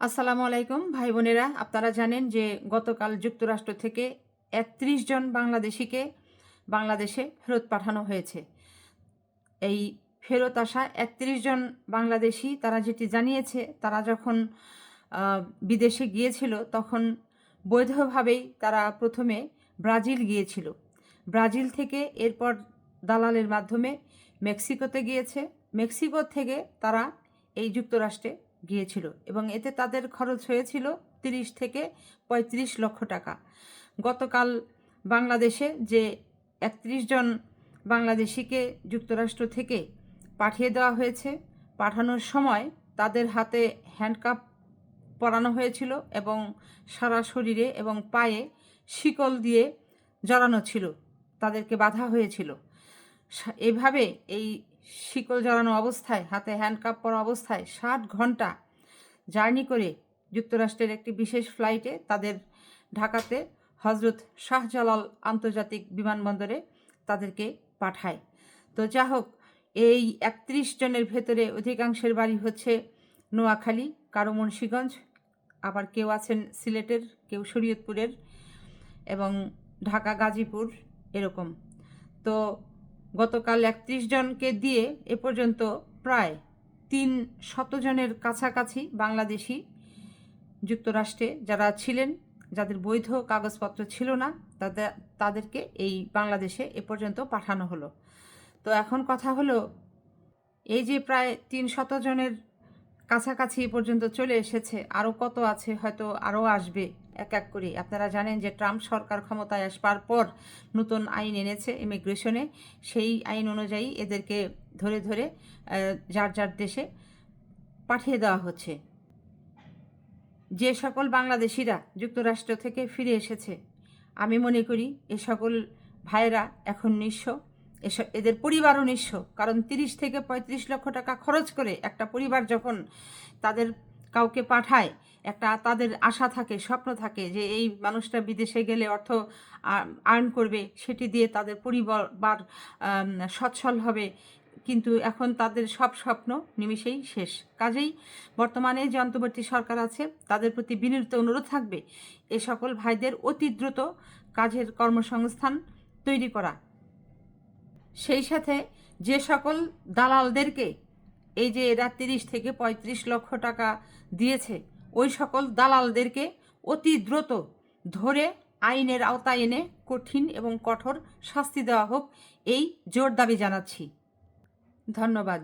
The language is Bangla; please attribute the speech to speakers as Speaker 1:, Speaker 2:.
Speaker 1: আসসালামু আলাইকুম, ভাই বোনেরা। আপনারা জানেন যে গতকাল যুক্তরাষ্ট্র থেকে একত্রিশ জন বাংলাদেশিকে বাংলাদেশে ফেরত পাঠানো হয়েছে। এই ফেরত আসা একত্রিশ জন বাংলাদেশি, তারা যেটি জানিয়েছে, তারা যখন বিদেশে গিয়েছিল, তখন বৈধভাবেই তারা প্রথমে ব্রাজিল গিয়েছিল। ব্রাজিল থেকে এরপর দালালের মাধ্যমে মেক্সিকোতে গিয়েছে। মেক্সিকো থেকে তারা এই যুক্তরাষ্ট্রে গিয়েছিল এবং এতে তাদের খরচ হয়েছিল তিরিশ থেকে পঁয়ত্রিশ লক্ষ টাকা। গতকাল বাংলাদেশে যে একত্রিশ জন বাংলাদেশিকে যুক্তরাষ্ট্র থেকে পাঠিয়ে দেওয়া হয়েছে, পাঠানোর সময় তাদের হাতে হ্যান্ডকাপ পরানো হয়েছিল এবং সারা শরীরে এবং পায়ে শিকল দিয়ে জড়ানো ছিল, তাদেরকে বাধা হয়েছিল। এভাবে এই শিকল জড়ানো অবস্থায়, হাতে হ্যান্ডকাপ পরা অবস্থায় ষাট ঘণ্টা জার্নি করে যুক্তরাষ্ট্রের একটি বিশেষ ফ্লাইটে তাদের ঢাকাতে হজরত শাহজালাল আন্তর্জাতিক বিমানবন্দরে তাদেরকে পাঠায়। তো যা হোক, এই একত্রিশ জনের ভেতরে অধিকাংশের বাড়ি হচ্ছে নোয়াখালী, কারও মুন্সীগঞ্জ, আবার কেউ আছেন সিলেটের, কেউ শরীয়তপুরের এবং ঢাকা, গাজীপুর এরকম। তো গতকাল একত্রিশ জনকে দিয়ে এ পর্যন্ত প্রায় তিন শতজনের কাছাকাছি বাংলাদেশি যুক্তরাষ্ট্রে যারা ছিলেন, যাদের বৈধ কাগজপত্র ছিল না তাদের তাদেরকে এই বাংলাদেশে এ পর্যন্ত পাঠানো হলো। তো এখন কথা হলো, এই যে প্রায় তিন শতজনের কাছাকাছি এ পর্যন্ত চলে এসেছে আরও কত আছে হয়তো আরও আসবে এক এক করে আপনারা জানেন যে ট্রাম্প সরকার ক্ষমতায় আসবার পর নতুন আইন এনেছে ইমিগ্রেশনে। সেই আইন অনুযায়ী এদেরকে ধরে ধরে যার যার দেশে পাঠিয়ে দেওয়া হচ্ছে। যে সকল বাংলাদেশিরা যুক্তরাষ্ট্র থেকে ফিরে এসেছে, আমি মনে করি এ সকল ভাইয়েরা এখন নিঃস্ব। এস- এদের পরিবারও নিঃস্ব। কারণ তিরিশ থেকে পঁয়ত্রিশ লক্ষ টাকা খরচ করে একটা পরিবার যখন তাদের কাউকে পাঠায়, একটা তাদের আশা থাকে, স্বপ্ন থাকে যে এই মানুষটা বিদেশে গেলে অর্থ আর্ন করবে, সেটি দিয়ে তাদের পরিবার সচ্ছল হবে। কিন্তু এখন তাদের সব স্বপ্ন নিমিষেই শেষ। কাজেই বর্তমানে যে অন্তর্বর্তী সরকার আছে, তাদের প্রতি বিনীত অনুরোধ থাকবে, এ সকল ভাইদের অতি দ্রুত কাজের কর্মসংস্থান তৈরি করা। সেই সাথে যে সকল দালালদেরকে এই যে এরা তিরিশ থেকে পঁয়ত্রিশ লক্ষ টাকা দিয়েছে, ওই সকল দালালদেরকে অতি দ্রুত ধরে আইনের আওতায় এনে কঠিন এবং কঠোর শাস্তি দেওয়া হোক, এই জোর দাবি জানাচ্ছি। ধন্যবাদ।